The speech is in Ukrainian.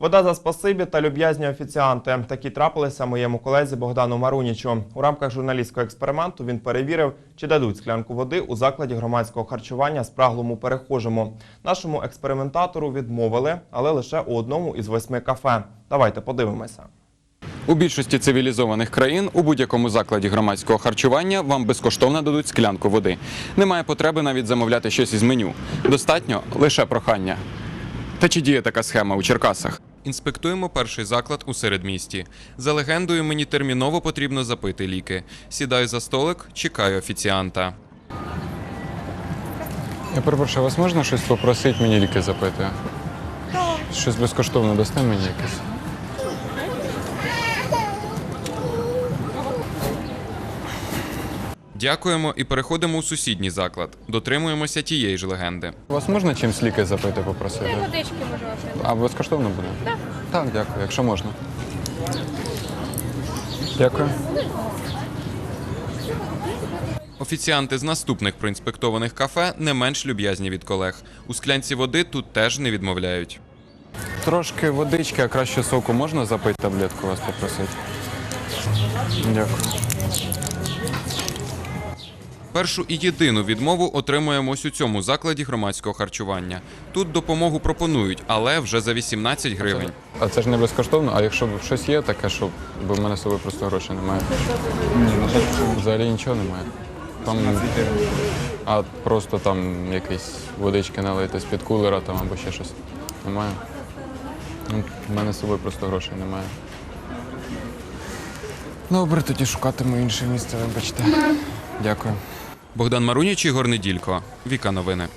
Вода за спасибі та люб'язні офіціанти. Такі трапилися моєму колезі Богдану Марунічу. У рамках журналістського експерименту він перевірив, чи дадуть склянку води у закладі громадського харчування спраглому перехожому. Нашому експериментатору відмовили, але лише у одному із восьми кафе. Давайте подивимося. У більшості цивілізованих країн у будь-якому закладі громадського харчування вам безкоштовно дадуть склянку води. Немає потреби навіть замовляти щось із меню. Достатньо лише прохання. Та чи діє така схема у Черкасах? Інспектуємо перший заклад у середмісті. За легендою, мені терміново потрібно запити ліки. Сідаю за столик, чекаю офіціанта. Я перепрошую, вас можна щось попросити мені ліки запити? Щось безкоштовно дасте мені якесь? Дякуємо і переходимо у сусідній заклад. Дотримуємося тієї ж легенди. Вас можна чимсь ліки запити попросити? Водички може ваше. А безкоштовно буде? Так. Так, дякую, якщо можна. Дякую. Офіціанти з наступних проінспектованих кафе не менш люб'язні від колег. У склянці води тут теж не відмовляють. Трошки водички, а краще соку можна запити таблетку вас попросити? Дякую. Першу і єдину відмову отримуємо ось у цьому закладі громадського харчування. Тут допомогу пропонують, але вже за 18 гривень. А це ж не безкоштовно, а якщо щось є таке, що бо в мене з собою просто грошей немає. Ні, взагалі нічого немає. Там, а просто там якісь водички налити з-під кулера там або ще щось. Немає. Ну, в мене з собою просто грошей немає. Добре, тоді шукатиму інше місце, вибачте. Дякую. Богдан Маруніч, Ігор Неділько. Віка новини.